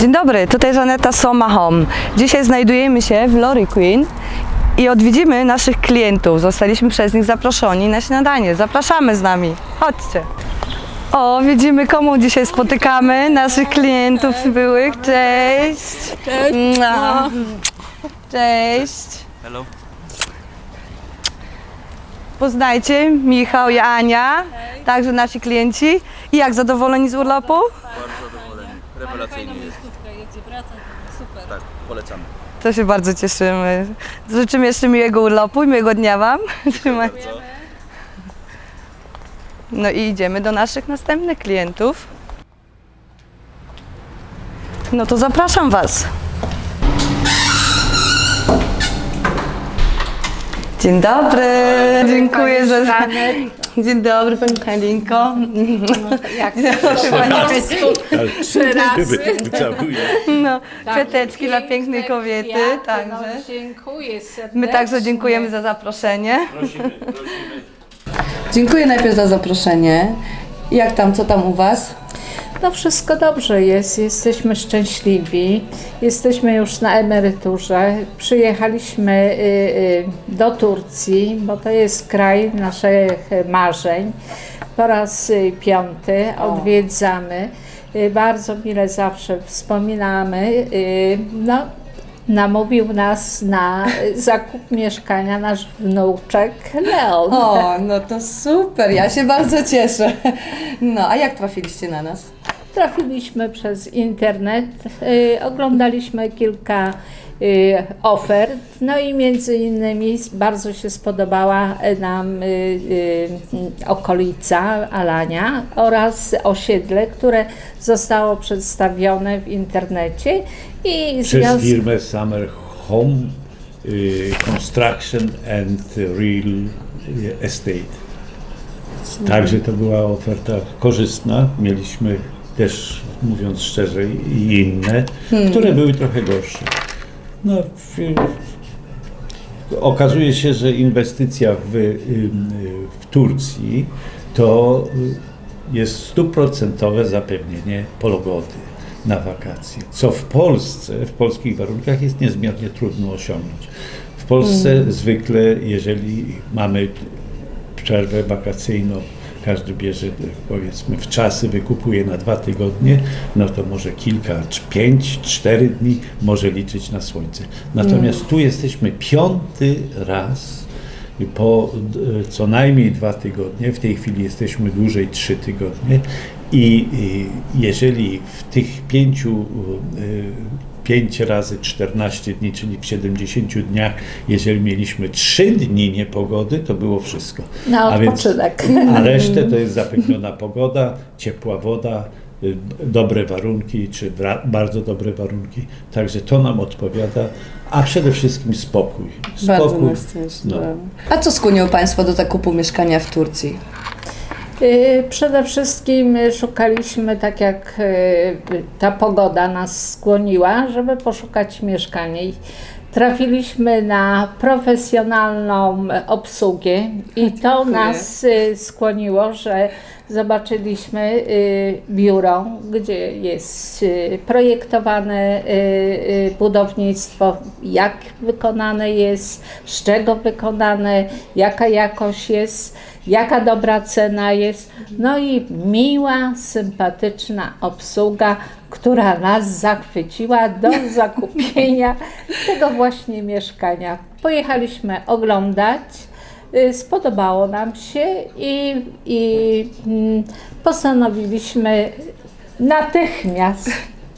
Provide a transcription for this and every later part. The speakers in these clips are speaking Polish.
Dzień dobry, tutaj Żaneta Soma Home. Dzisiaj znajdujemy się w Lori Queen i odwiedzimy naszych klientów. Zostaliśmy przez nich zaproszeni na śniadanie. Zapraszamy z nami. Chodźcie. O, widzimy komu dzisiaj spotykamy. Naszych klientów byłych. Cześć. Cześć. Mua. Cześć. Hello. Poznajcie, Michał i Ania, także nasi klienci. I jak zadowoleni z urlopu? Bardzo zadowoleni. Rewelacyjnie jest. Wraca, super. Tak, polecamy. To się bardzo cieszymy. Życzymy jeszcze miłego urlopu i miłego dnia Wam. Trzymaj. Bardzo. No i idziemy do naszych następnych klientów. No to zapraszam Was. Dzień dobry. Dziękuję za. Dzień dobry Pani Halinko. Jak Trzy razy. Wycałuję. No, Tak, kwiateczki dla pięknej piękne kobiety. kwiaty, Także. No, dziękuję serdecznie. My także dziękujemy za zaproszenie. Dziękuję najpierw za zaproszenie. Jak tam, co tam u Was? No wszystko dobrze jest, jesteśmy szczęśliwi, jesteśmy już na emeryturze. Przyjechaliśmy y, y, do Turcji, bo to jest kraj naszych marzeń. Po raz y, piąty odwiedzamy. Bardzo mile zawsze wspominamy. No, namówił nas na zakup mieszkania nasz wnuczek Leon. O, no to super, ja się bardzo cieszę. No, a jak trafiliście na nas? Trafiliśmy przez internet, y, oglądaliśmy kilka y, ofert, no i między innymi bardzo się spodobała nam y, y, okolica Alania oraz osiedle, które zostało przedstawione w internecie i Przez zwiaz- firmę Summer Home y, Construction and Real Estate. Także to była oferta korzystna. Mieliśmy też, mówiąc szczerze, i inne, które były trochę gorsze. No, w, okazuje się, że inwestycja w, ym, w Turcji to y, jest stuprocentowe zapewnienie pogody na wakacje, co w Polsce, w polskich warunkach jest niezmiernie trudno osiągnąć. W Polsce zwykle, jeżeli mamy przerwę wakacyjną, każdy bierze powiedzmy w czasy, wykupuje na dwa tygodnie, no to może kilka, czy pięć, cztery dni może liczyć na słońce. Natomiast tu jesteśmy piąty raz po e, co najmniej dwa tygodnie, w tej chwili jesteśmy dłużej trzy tygodnie i, i jeżeli w tych pięciu e, 5 razy 14 dni, czyli w 70 dniach, jeżeli mieliśmy 3 dni niepogody, to było wszystko. Na A więc- odpoczynek. A resztę to jest zapewniona pogoda, ciepła woda, y, dobre warunki, czy bardzo dobre warunki. Także to nam odpowiada, a przede wszystkim spokój. Spokój. no. A co skłoniło Państwa do zakupu mieszkania w Turcji? Y, Przede wszystkim szukaliśmy, tak jak y, ta pogoda nas skłoniła, żeby poszukać mieszkania. I Trafiliśmy na profesjonalną obsługę i to nas y, skłoniło, że zobaczyliśmy biuro, gdzie jest projektowane budownictwo, jak wykonane jest, z czego wykonane, jaka jakość jest, jaka dobra cena jest. No i miła, sympatyczna obsługa, która nas zachwyciła do zakupienia tego właśnie mieszkania. Pojechaliśmy oglądać. Y, Spodobało nam się i, i mm, postanowiliśmy natychmiast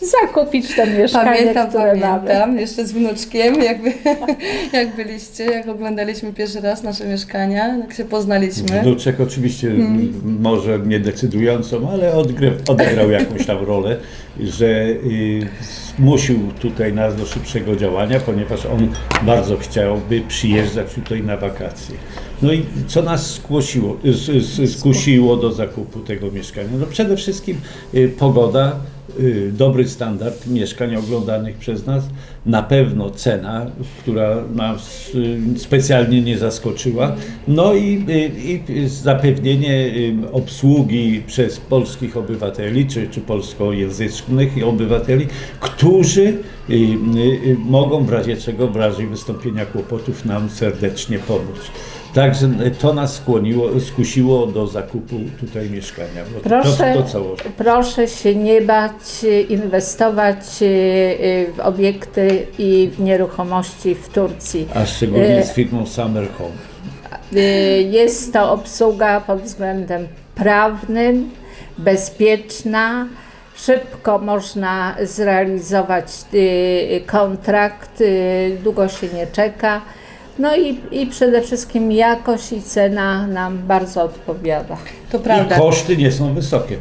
zakupić to mieszkanie, Pamiętam, które mamy. pamiętam, jeszcze z wnuczkiem, jakby, jak byliście, jak oglądaliśmy pierwszy raz nasze mieszkania, jak się poznaliśmy. Wnuczek oczywiście m, może nie decydującą, ale odgry, odegrał jakąś tam rolę, że y, zmusił tutaj nas do szybszego działania, ponieważ on bardzo chciałby przyjeżdżać tutaj na wakacje. No i co nas skłosiło, s- s- skusiło do zakupu tego mieszkania? No przede wszystkim y, pogoda, dobry standard mieszkań oglądanych przez nas, na pewno cena, która nas specjalnie nie zaskoczyła, no i, y, i zapewnienie y, obsługi przez polskich obywateli, czy, czy polskojęzycznych obywateli, którzy y, mogą w razie czego, w razie wystąpienia kłopotów nam serdecznie pomóc. Także to nas skłoniło, skusiło do zakupu tutaj mieszkania. Proszę, to, to proszę się nie bać inwestować w obiekty i w nieruchomości w Turcji. A szczególnie E, z firmą Summer Home. Y, Jest to obsługa pod względem prawnym, bezpieczna. Szybko można zrealizować y, kontrakt, długo się nie czeka. No i, i przede wszystkim jakość i cena nam bardzo odpowiada. To I prawda. koszty nie są wysokie.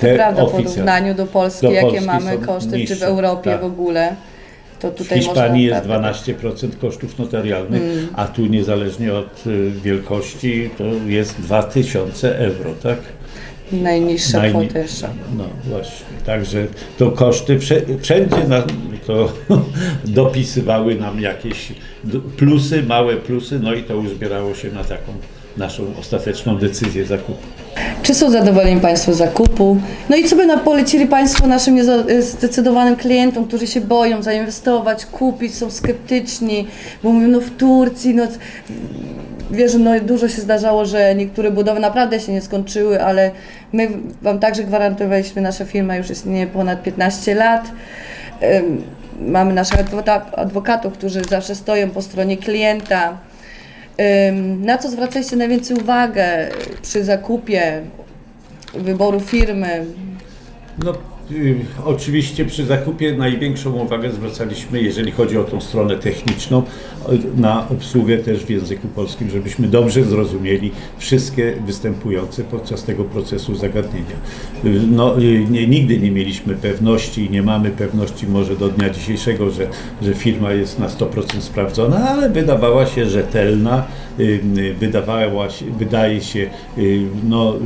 To prawda, w porównaniu do Polski, Do jakie Polski mamy koszty, czy w niższe, Europie tak. w ogóle, to W tutaj Hiszpanii jest można... 12% kosztów notarialnych, Mm. a tu niezależnie od y, wielkości to jest 2000 euro, tak? Najniższa Najni- kwota. No właśnie, także to koszty wszędzie nam to dopisywały nam jakieś plusy, małe plusy, no i to uzbierało się na taką naszą ostateczną decyzję zakupu. Czy są zadowoleni Państwo z zakupu? No i co by nam polecili Państwo naszym nieza- zdecydowanym klientom, którzy się boją zainwestować, kupić, są sceptyczni, bo mówią, no w Turcji, no wiesz, no dużo się zdarzało, że niektóre budowy naprawdę się nie skończyły, ale my Wam także gwarantowaliśmy, nasza firma już istnieje ponad 15 lat. Mamy naszych adwokatów, którzy zawsze stoją po stronie klienta. Na co zwracaliście najwięcej uwagę przy zakupie wyboru firmy? No, oczywiście przy zakupie największą uwagę zwracaliśmy, jeżeli chodzi o tą stronę techniczną, o- na obsługę też w języku polskim, żebyśmy dobrze zrozumieli wszystkie występujące podczas tego procesu zagadnienia. Y, No, y, nie, nigdy nie mieliśmy pewności i nie mamy pewności może do dnia dzisiejszego, że, że firma jest na 100% sprawdzona, ale wydawała się rzetelna, y, y, wydawała się, wydaje się, y, no,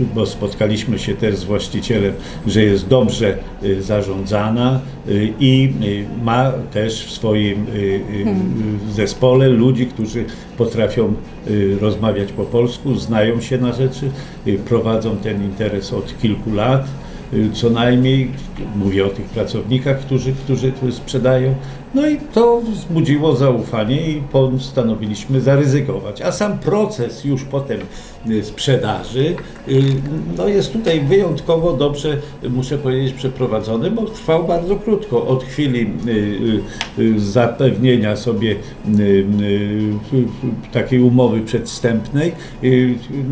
y, bo spotkaliśmy się też z właścicielem, że jest dobrze y, zarządzana y, i y, ma też w swoim y, zespole ludzi, którzy potrafią rozmawiać po polsku, znają się na rzeczy, prowadzą ten interes od kilku lat. Co najmniej, mówię o tych pracownikach, którzy, którzy sprzedają. No i to wzbudziło zaufanie i postanowiliśmy zaryzykować. A sam proces już potem y, sprzedaży y, no jest tutaj wyjątkowo dobrze, muszę powiedzieć, przeprowadzony, bo trwał bardzo krótko. Od chwili y, zapewnienia sobie takiej umowy przedwstępnej,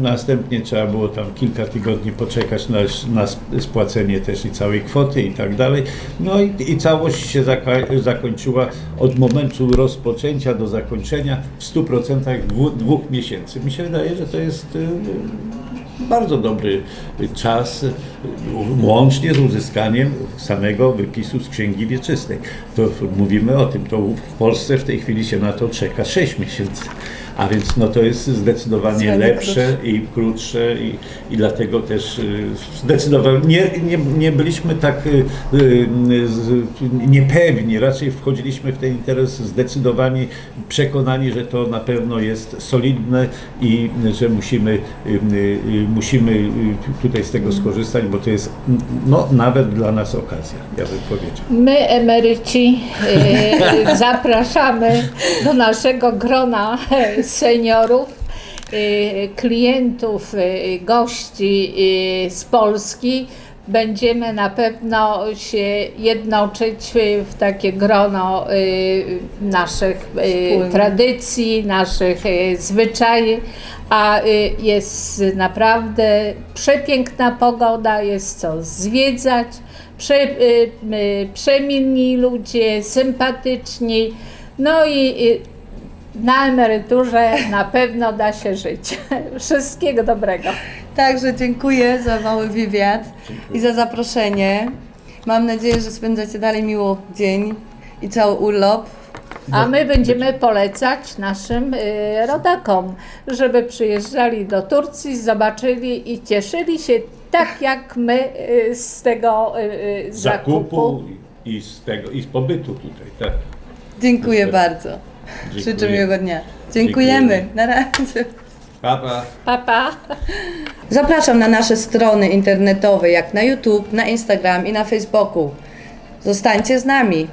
następnie trzeba było tam kilka tygodni poczekać na, na sp- spłacenie też i całej kwoty i tak dalej. No i, i całość się zaka- od momentu rozpoczęcia do zakończenia w 100% dwu, dwóch miesięcy. Mi się wydaje, że to jest y, bardzo dobry czas, łącznie z uzyskaniem samego wypisu z Księgi Wieczystej. To mówimy o tym, to w Polsce w tej chwili się na to czeka 6 miesięcy. A więc no to jest zdecydowanie Zdecydowanie lepsze i krótsze i, i dlatego też y, zdecydowanie nie, nie, nie byliśmy tak y, y, niepewni, raczej wchodziliśmy w ten interes zdecydowani, przekonani, że to na pewno jest solidne i że musimy, musimy y, tutaj z tego skorzystać, bo to jest no, nawet dla nas okazja, ja bym powiedział. My, emeryci, y, zapraszamy do naszego grona y, seniorów, klientów, gości z Polski. Będziemy na pewno się jednoczyć w takie grono y, naszych y, tradycji, naszych y, zwyczajów, a y, jest naprawdę przepiękna pogoda, jest co zwiedzać, prze, y, y, przemilni ludzie, sympatyczni, no i na emeryturze na pewno da się żyć. Wszystkiego dobrego. Także dziękuję za mały wywiad i za zaproszenie. Mam nadzieję, że spędzacie dalej miło dzień i cały urlop. A my będziemy polecać naszym y, rodakom, żeby przyjeżdżali do Turcji, zobaczyli i cieszyli się tak jak my y, z tego y, Zakupu zakupu. i z tego, i z pobytu tutaj, tak. Dziękuję bardzo. Życzę Dziękuję. miłego dnia. Dziękujemy. Dziękujemy. Na razie. Papa. Pa, pa. Zapraszam na nasze strony internetowe, jak na YouTube, na Instagram i na Facebooku. Zostańcie z nami.